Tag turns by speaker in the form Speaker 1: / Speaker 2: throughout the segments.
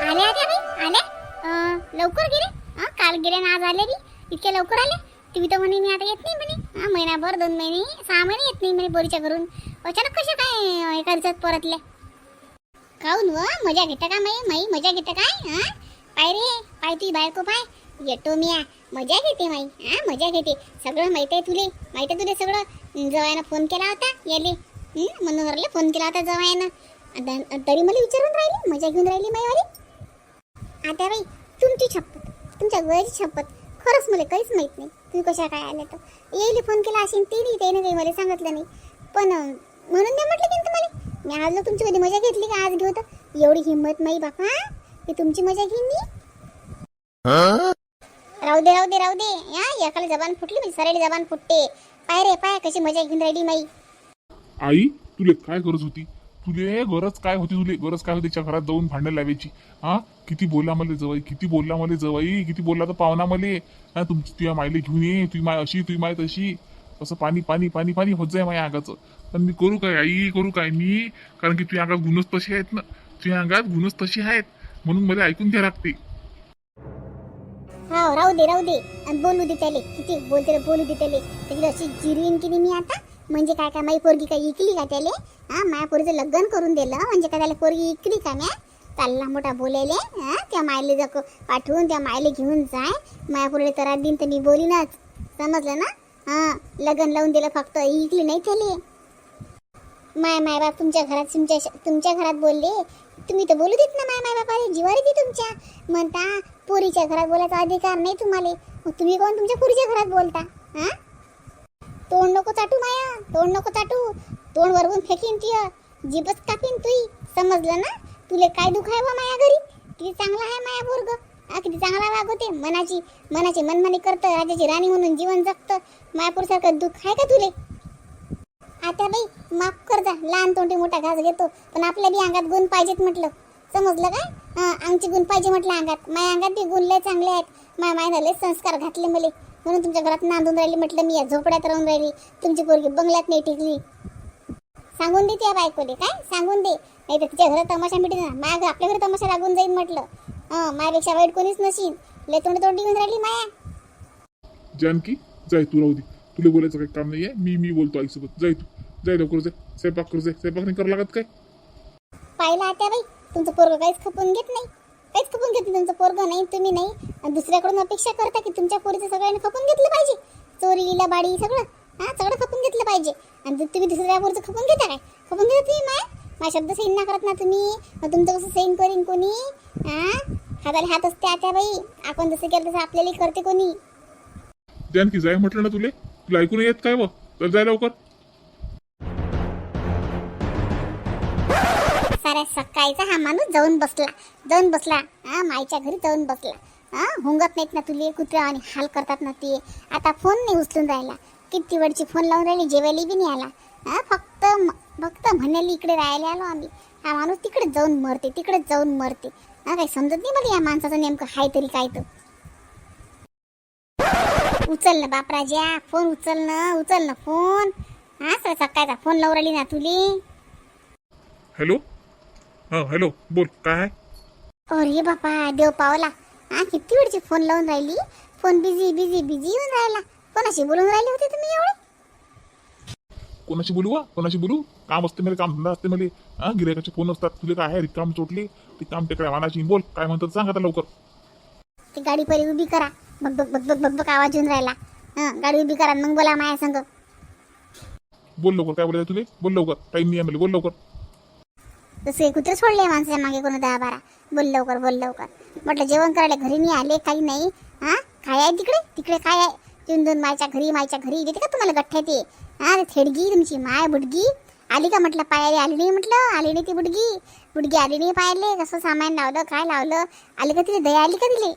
Speaker 1: आले आले बाई आले? अं, लवकर गेले? हा काल गेले ना आज आले बी इतक्या लवकर आले? तुम्ही तर म्हणे मी आता येत नाही म्हणे. हा महिनाभर दोन महिने सहा महिने येत नाही म्हणे पोरीच्या घरून. अचानक कसे काय एका दिवसात परतले? काऊन व? मजा घेता का माई? माई मजा घेता काय? हा पाय रे पाय तुझी बायको पाय. येतो मी आ. मजा घेते माई हा मजा घेते. सगळं माहीत आहे तुले. माहीत आहे तुले सगळं. जवायनं फोन केला होता याले. हं, मनोहरला फोन केला होता जवायनं. आता- तरी मला विचारून राहिली मजा घेऊन राहिली माईवाली. आता बाई तुमची छपत तुमच्या वयाची शपथ खरंच मला काहीच माहीत नाही. तुम्ही कशा काय आल्या तर? येईल फोन केला असेल ते नाही त्याने काही मला सांगितलं नाही. पण म्हणून नाही म्हटलं की तुम्हाला? मी आज तुमची कधी मजा घेतली का? आज घेऊ तर? एवढी हिंमत नाही बापा की तुमची मजा घेईन मी? राहू दे राहू दे राहू दे. या एकाला जबान फुटली म्हणजे सरायला जबान फुटते. पाय रे पाय कशी मजा घेऊन राहिली माई.
Speaker 2: आई तुले काय गरज होती? तुले गरज काय होती तुले? गरज काय होती घरात जाऊन भांडण लावायची? हा? किती बोलला मला जवाई किती बोलला मला जवाई किती बोलला तर पाहुणा मले? हा तुमची तुझ्या मायले घेऊन ये तुझी माय अशी तुझी माय तशी. असं पाणी पाणी पाणी पाणी होत जाय माझ्या अंगाचं. पण मी करू काय आई? करू काय मी? कारण की तुझ्या अंगात गुणच तसे आहेत ना. तुझ्या अंगात गुणच तशी आहेत. म्हणून मला ऐकून घ्या लागते.
Speaker 1: हा राहू दे राहू दे. आणि बोलू दे त्याले. किती बोलते बोलू दे त्याले. त्याची अशी जिरवीन की मी आता? म्हणजे काय काय माई पोरगी काय इकली का त्याले? हा माया पोरीचं लग्न करून दिलं. म्हणजे काय त्याला पोरगी इकली का म्या? चालला मोठा बोलायले हा त्या मायले जक पाठवून त्या मायले घेऊन जाय. माया पोरीला तर दिन तर मी बोलीनच. समजलं ना? हा लग्न लावून दिलं फक्त. इकली नाही त्याले. माय माय बाप तुमच्या घरात तुमच्या तुमच्या घरात बोलले. तुम्ही तर बोलू देत ना माय माय बापाले जिवारी ती तुमच्या. म्हणता पोरीच्या घरात बोलायचा अधिकार नाही तुम्हाला. मग तुम्ही कोण तुमच्या पोरीच्या घरात बोलता? हा? तोंड नको चाटू माया तोंड नको चाटू. तोंड वरवून फेकीन तुय जीबच कापीन तुई. समजलं ना? तुले काय दुख आहे बा माया घरी? किती चांगला आहे माया पोरग. हा किती चांगला होते मनाची. मनाची मनमानी करतं राजाची राणी म्हणून जीवन जगतं. मायापूरसारखं दुःख आहे का तुले? आता बाई माफ कर जा. लहान तोंडी मोठा घास घेतो. पण आपल्या बी अंगात गुण पाहिजेत म्हटलं. समजलं काय? आमची गुण पाहिजे म्हटलं अंगात. माझ्या अंगात बी गुण लय चांगले आहेत. माय झाले संस्कार घातले मले. म्हणून तुमच्या घरात नांदून राहिली म्हटलं मी या झोपड्यात राहून राहिली. तुमची पोरगी बंगल्यात नाही टिकली. सांगून दे त्या बायकोले काय? सांगून दे. नाही तर तिच्या घरात तमाशा मिटेल ना घ- आपल्या घरी तमाशा लागून जाईल म्हटलं. हा माझ्यापेक्षा वाईट कोणीच नशील लय तोंड तोंडी घेऊन राहिली माया.
Speaker 2: जानकी जाय तू राहू दे. तुला बोलायचं काही काम नाहीये. मी मी बोलतो आईसोबत. जाय तू. जाय लवकर जाय स्वयंपाक करू जाय. स्वयंपाक नाही करावं लागत काय?
Speaker 1: पाहिलं आता बाई तुमचं पोरग काहीच खपून घेत नाही. काहीच खपून घेते तुमचं पोरग नाही तुम्ही नाही. आणि दुसऱ्याकडून अपेक्षा करता की तुमच्या पोरीचं सगळ्यांनी खपून घेतलं पाहिजे. चोरी बाडी सगळं. हा सगळं खपून घेतलं पाहिजे. आणि तुम्ही दुसऱ्या पोरचं खपून घेता काय? खपून घेता तुम्ही माय? माझा शब्द सैन ना करत ना तुम्ही. मग तुमचं कसं सैन करीन कोणी? हां हाताला हात असते आता बाई. आपण जसं केलं तसं आपल्याला करते कोणी.
Speaker 2: जानकी जाय म्हटलं ना तुले? तुला ऐकून येत काय व? तर जाय लवकर.
Speaker 1: साऱ्या सकाळचा हा माणूस जाऊन बसला. जाऊन बसला. हा माईच्या घरी जाऊन बसला. हा हुंगत नाहीत ना तुले कुत्र्या आणि हाल करतात ना ते. आता फोन नाही उचलून राहिला. किती वेळची फोन लावून राहिली जेवायला बी नाही आला. हा फक्त फक्त म्हणाली इकडे राहायला आलो आम्ही. हा माणूस तिकडे जाऊन मरते तिकडे जाऊन मरते. हा काही समजत नाही मला या माणसाचं नेमकं हाय तरी काय तर. उचल ना बापराज्या फोन उचल ना उचल ना फोन हा सर सकाळचा फोन लावून राहिली ना तुली.
Speaker 2: हॅलो हा हॅलो बोल काय आहे?
Speaker 1: अरे बापा देव पावला. हा किती वेळची फोन लावून राहिली? फोन बिझी बिझी बिझी येऊन राहिला. कोणाशी बोलून राहिले होते तुम्ही एवढे?
Speaker 2: कोणाशी बोलू वा कोणाशी बोलू? काम असते मला काम धंदा असते मला हा गिरायकाचे फोन असतात. तुले काय आहे? रिकाम चोटले. ते काम टेकड्या वानाची बोल काय म्हणतात सांग आता लवकर.
Speaker 1: ती गाडी पहिले उभी करा. बघ बघ बघ बघ बघ बघ आवाज येऊन राहिला. हा गाडी उभी करा मग बोला माया संग.
Speaker 2: बोल लवकर. काय बोलायचं तुले? बोल लवकर. टाईम नाही आहे मला बोल लवकर.
Speaker 1: तसे कुत्र सोडले माणसाच्या मागे कोण दहा बारा? बोल लवकर बोल लवकर. म्हटलं जेवण करायला घरी नाही आले काही नाही. हा? काय आहे तिकडे? तिकडे काय आहे? तीन दोन मायच्या घरी मायच्या घरी. देते का तुम्हाला गठ्ठ्या ते? हां थेडगी तुमची माय बुडगी. आली का म्हटलं पायाले आली नाही म्हटलं? आली नाही ती बुडगी. बुडगी आली नाही पायाले. कसं सामान लावलं काय लावलं? आली का तिला? दया आली का तिले?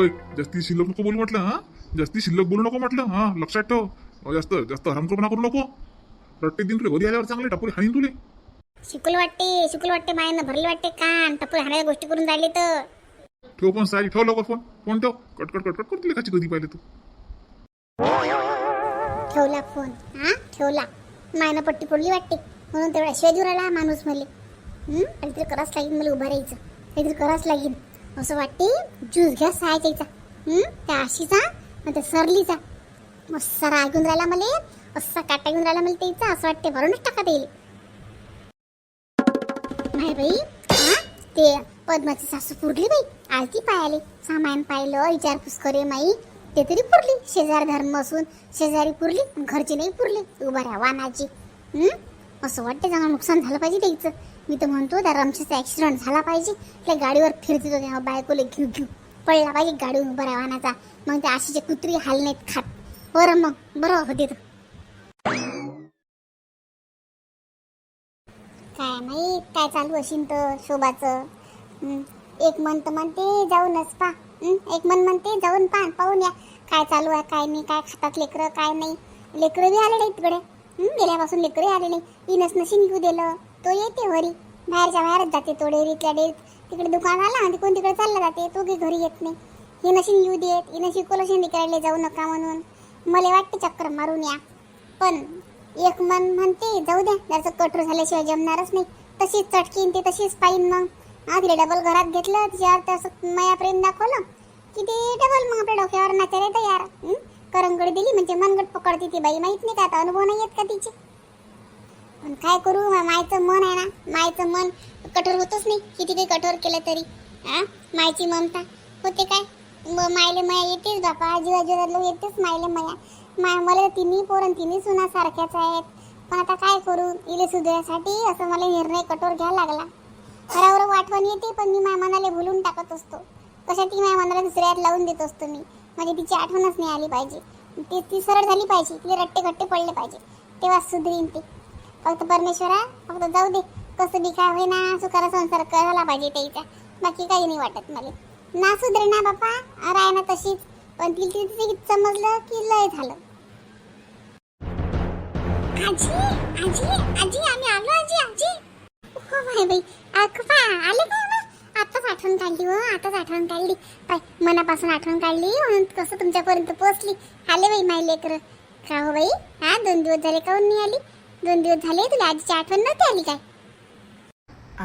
Speaker 2: ओय जास्ती शिल्लक नको बोलू म्हटलं हां? जास्ती शिल्लक बोलू नको म्हटलं हां? लक्षात ठेव. जास्त जास्त हरामखोरपणा करू नको. प्रत्येक दिन तुला घरी आल्यावर चांगले टापून हाणीन तुले.
Speaker 1: शिकल वाटते शिकल वाटते मायानं भरले वाटते कान टपूर हाणाऱ्या गोष्टी करून राहिले तर.
Speaker 2: ठेव पण सारी ठेव लवकर फोन फोन ठेव. कट कट कट कट काची कधी पाहिले तू.
Speaker 1: ठेवला फोन हा? ठेवला. मायनं पट्टी पडली वाटते. म्हणून तेवढा शिवाय देऊ राहिला माणूस मले. हं? काहीतरी करावंच लागेल मला उभं राहायचं. काहीतरी करावंच लागेल. असं वाटते ज्यूस घ्या सहायचा हं? त्या आशीचा आणि त्या सरलीचा. राग येऊन राहिला मला. असा काटा येऊन राहिला मला त्याचा असं वाटते भरूनच टाका देईल. नाही बाई हा? ते पद्माची सासू पुरली बाई आलती पायाले. सामान पाहिलं विचारपूस करे माई. ते तरी पुरली शेजार धर्म असून. शेजारी पुरली घरची नाही पुरली उभा राहा वानाची. असं वाटते चांगलं नुकसान झालं पाहिजे त्याचं. मी तर म्हणतो त्या रमशाचा ॲक्सिडंट झाला पाहिजे. त्या गाडीवर फिरते तो तेव्हा बायकोले घेऊ घेऊ पडला पाहिजे गाडीवर उभा राहा वानाचा. मग त्या आशीचे कुत्री हाल नाहीत खात. बरं मग बरं होते तर. नाही काय चालू असेल तर शोभाचं? एक मन तर म्हणते जाऊनच पा. एक मन म्हणते जाऊन पा पाहून या. काय चालू आहे काय नाही काय खातात लेकरं काय नाही. लेकरं बी आले नाही तिकडे गेल्यापासून लेकरं आले नाही. इनस नशीन घेऊ दिलं तो येते घरी. बाहेरच्या बाहेरच जाते तो डेअरीतल्या डेअरीत. तिकडे दुकान आला आणि कोण तिकडे चालला जाते तो घे घरी येत नाही. हे नशीन येऊ देत हिनं शिकवलं शेंदी निकायला जाऊ नका म्हणून. मला वाटते चक्कर मारून या. पण एक मन म्हणते जाऊ द्या त्याचं कठोर झाल्याशिवाय जमणारच नाही. तशीच चटकीन ते तशीच पाहिन मग. हा तिला डबल घरात घेतलं तिच्यावर तसं माया प्रेम दाखवलं की ते डबल मग आपल्या डोक्यावर नाचायला तयार. करंगड करंगडी दिली म्हणजे मनगट पकडते ती बाई. माहीत नाही का आता अनुभव नाही येत का तिचे? पण काय करू मायचं मन आहे ना. मायचं मन कठोर होतच नाही. किती काही कठोर केलं तरी. हा? मायची ममता. होते काय? मायले माया येतेच बापा. जीवा जीवातलं येतेच मायले माया. माय मला तिन्ही पोरं तिन्ही सुना सारख्याच आहेत. पण आता काय करू? इले सुधारासाठी असं मला निर्णय कठोर घ्यायला लागला. खरावर आठवण येते पण मी माझ्या मनाला भुलून टाकत असतो. कशा ती माझ्या मनाला दुसऱ्यात लावून देत असतो मी? म्हणजे तिची आठवणच नाही आली पाहिजे. ती ती सरळ झाली पाहिजे. तिला रट्टे घट्टे पडले पाहिजे. तेव्हा सुधरीन ते. फक्त परमेश्वरा फक्त जाऊ दे. कसं बी काय होईना सुखारा संसार करायला पाहिजे त्याचा. बाकी काही नाही वाटत मला. ना सुधरे ना बापा. राय ना तशीच. पण ती तिथे समजलं की लय झालं. आजी आजी आजी आम्ही आलो आजी आजी हो बाई बाई अखपा आले काय आताच आठवण काढली हो आताच आठवण काढली पाय मनापासून आठवण काढली म्हणून कसं तुमच्यापर्यंत पोहोचली आले बाई माय लेकर का हो बाई हा दोन दिवस झाले काहून नाही आली दोन दिवस झाले तुला आजीची आठवण नव्हती आली काय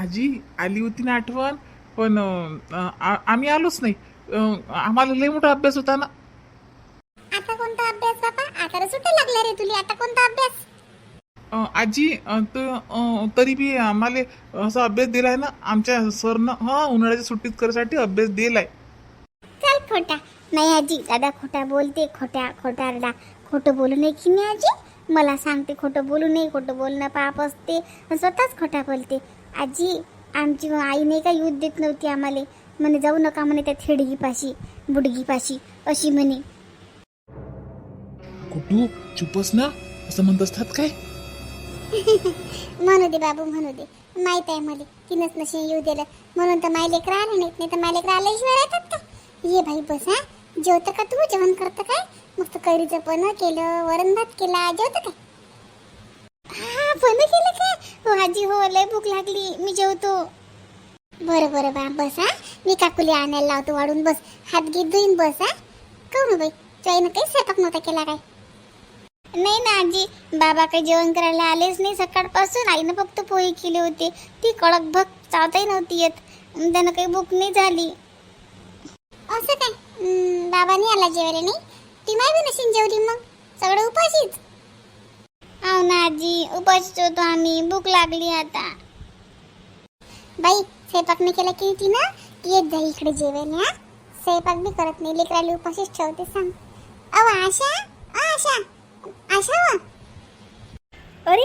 Speaker 2: आजी आली होती ना आठवण पण आम्ही आलोच नाही. आम्हाला लय मोठा अभ्यास होता ना.
Speaker 1: आता कोणता अभ्यास बाबा आता तर सुट्ट्या लागल्या रे तुला. आता कोणता अभ्यास?
Speaker 2: आजी अं, त- अं, तरी बी आम्हाला असा अभ्यास दिलाय ना आमच्या सरनं हा उन्हाळ्याच्या सुट्टीत करायसाठी अभ्यास दिलाय.
Speaker 1: चल खोटा. नाही आजी दादा खोटा बोलते खोट्या खोटारडा खोटं बोलू नये की नाही आजी? मला सांगते खोटं बोलू नये खोटं बोलणं पाप असते. स्वतःच खोटा बोलते. आजी आमची आई नाही का युद्ध देत नव्हती आम्हाला. म्हणे जाऊ नका म्हणे त्या थेडगीपाशी बुडगीपाशी अशी म्हणे.
Speaker 2: कुटू चुपस ना. असं म्हणत असतात काय?
Speaker 1: म्हणू दे बाबू म्हणू दे. माहीत आहे मला तिनंच नशे येऊ दिलं. म्हणून तर माय लेकर आले नाहीत नाही तर माय लेकरं आल्याशिवाय येतात का? ये भाई बस हा. जेवतं का तू? जेवण करतं काय मस्त कैरीचं पण केलं वरण भात केला जेवतं काय हा पण केलं काय हो आजी हो लय भूक लागली मी जेवतो. बरं बरं बा बस हा. मी काकुली आणायला लावतो वाढून बस. हात घेत धुईन बस हा. करू बाई. चाईनं काही स्वयंपाक नव्हता केला काय? नाही ना आजी बाबा काही जेवण करायला आलेच नाही. सकाळपासून आईनं फक्त पोळी केली होती. ती कडक भक चावताही नव्हती येत. त्यानं काही भूक नाही झाली. असं काय? बाबा नाही आला जेवायला नाही? ती बी नशीन जेवली मग. सगळं उपाशीच. हो ना आजी उपाशीच होतो आम्ही. भूक लागली आता. बाई स्वयंपाक नाही केला की ती ना येत जा इकडे जेवायला स्वयंपाक बी करत नाही. लेकराला उपाशीच ठेवते सांग. अव आशा? आशा. आशा
Speaker 3: अरे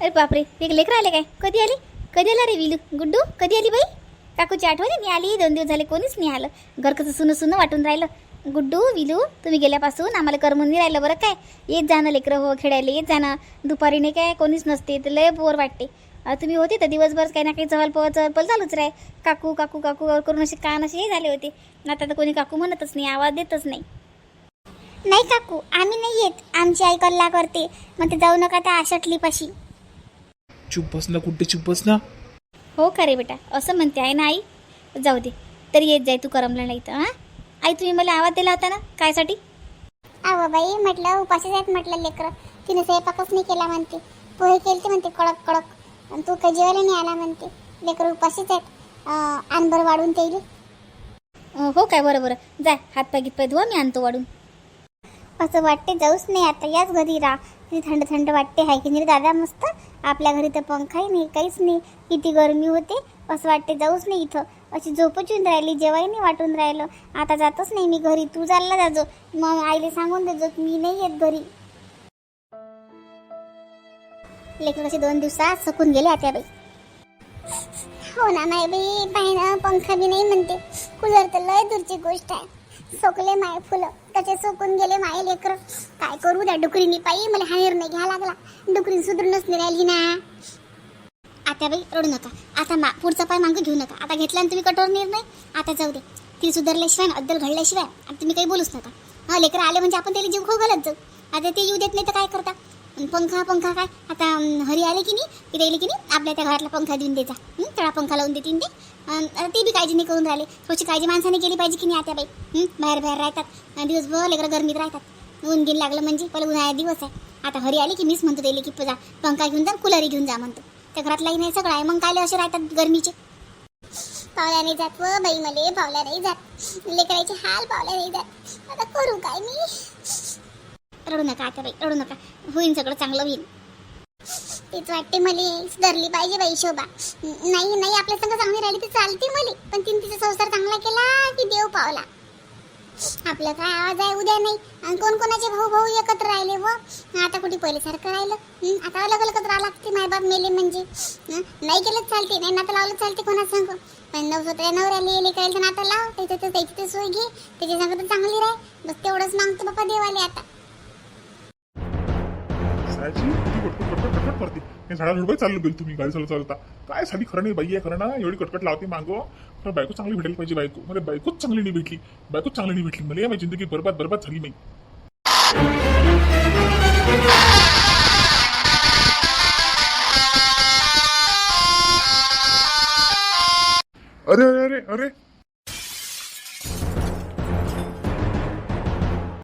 Speaker 3: अरे बापरे एक लेकर आले काय? कधी आली? कधी आला रे विलू? गुड्डू कधी आली बाई? काकूची आठवण मी आली. दोन दिवस झाले कोणीच नाही आलं. घर कसं सुनं सुनं वाटून राहिलं. गुड्डू विलू तुम्ही गेल्यापासून आम्हाला करमून नाही राहिलं बरं काय? येत जाणं लेकरं हो खेळायला येत जाणं दुपारी नाही काय कोणीच नसते. तर लय बोर वाटते. तुम्ही होते तर दिवसभर काही ना काही चहल पवळ चहल चालूच राहे काकू काकू काकू करून असे कान असे हे झाले होते. आता तर कोणी काकू म्हणतच नाही आवाज देतच नाही.
Speaker 1: नाही काकू आम्ही नाही येत. आमची आई कल्ला करते. मग ते जाऊ नका त्या आशटलीपाशी.
Speaker 2: चुप बस ना कुठे चुप बस ना.
Speaker 3: हो का रे बेटा? असं म्हणते आहे ना आई. जाऊ दे. तरी येत जाय तू करमला नाही तर हां? आई तुम्ही मला आवाज दिला होता ना? कायसाठी?
Speaker 1: अहो बाई म्हटलं उपाशीच आहेत म्हटलं लेकरं. तिने स्वयंपाकच नाही केला म्हणते. पोहे केलते म्हणते कडक कडक. आणि तू काही जेवायला नाही आला म्हणते. लेकर उपाशीच आहेत. अं, आण बरं वाढून
Speaker 3: अं, हो काय? बरं बरं. जाय हातपाय गीतपाय धुवा मी आणतो वाढून.
Speaker 1: असं वाटते जाऊच नाही आता याच घरी राहा. किती थंड थंड वाटते हाय की नाही रे दादा मस्त? आपल्या घरी तर पंखाही नाही काहीच नाही. किती गरमी होते असं वाटते जाऊच नाही इथं. अशी झोपच येऊन राहिली जेवाही नाही वाटून राहिलं. आता जातच नाही मी घरी तू चालला जाजो मग आईला सांगून देजो की मी नाही येत घरी. लेकर दोन दिवसात सकून गेले आता बाई. हो ना नाही बाई पाय ना पंखा बी नाही म्हणते. कूलर तर लय दूरची गोष्ट आहे. सोकले माय फुलं. त्याचे सोकून गेले माय लेकर. काय करू त्या डुकरीनी पायी मला हा निर्णय घ्या लागला. डुकरी सुधरूनच निघाली ना. आता बाई रडू नका. आता मा पुढचा पाय मागं घेऊ नका. आता घेतला तुम्ही कठोर निर्णय आता जाऊ दे. ती सुधारल्याशिवाय अद्दल घडल्याशिवाय आता तुम्ही काही बोलूच नका. हा लेकर आले म्हणजे आपण त्याला जीव खाऊ घालत जाऊ. आता ते येऊ देत नाही तर काय करता? पंखा पंखा काय? आता हरी आले की नाही? की राहिले की नाही? आपल्या त्या घरातला पंखा देऊन द्यायचा तळा पंखा लावून देतील ते. आता ते बी काळजी नाही करून राहिले. थोडीशी काळजी माणसाने केली पाहिजे की नाही आता बाई? बाहेर बाहेर राहतात. दिवसभर लेकरं गरमीत राहतात. ऊन गेलं लागलं म्हणजे पहिले उन्हाळ्या दिवस आहे. आता हरी आली की मीच म्हणतो त्याला की जा पंखा घेऊन जा कुलरी घेऊन जा म्हणतो. त्या घरातलाही नाही सगळं आहे. मग काय असे राहतात गरमीचे? पावल्या नाही जात व बाई मले पावल्या नाही जात. लेकराचे हाल पावल्या नाही जात. आता करू काय मी? रडू नका आता बाई रडू नका. होईन सगळं चांगलं होईल तेच वाटते मला सुधारली पाहिजे बाई शोभा. नाही नाही आपल्या संग चांगली राहिली तर चालते मले. पण तिने तिचा संसार चांगला केला की देव पावला? आपलं काय आवाज आहे? उद्या नाही. आणि कोण कोणाचे भाऊ भाऊ एकत्र राहिले व? आता कुठे पहिले सारखं राहिलं आता अलग अलग राहा लागते मायबाप मेले म्हणजे. नाही केलं चालते नाही नातं लावलं चालते कोणा सांग. पण नव स्वतः नवऱ्याला येले करायचं नातं लाव. त्याच्यात त्याची ते सोय घे. त्याच्या संग तर चांगली राह. बस तेवढंच मागतो बाप्पा देवाले आता.
Speaker 2: झाडाची किती कटकट कटकट कटकट करते. हे झाडा झुडपाय चाललो गेलो तुम्ही गाडी चालू चालता काय साधी खरं नाही बाई आहे खरं ना एवढी कटकट लावते मागो. तर बायको चांगली भेटायला पाहिजे बायको. मला बायकोच चांगली नाही भेटली. बायकोच चांगली नाही भेटली. मला या माझी जिंदगी बरबाद बरबाद झाली नाही. अरे अरे अरे अरे.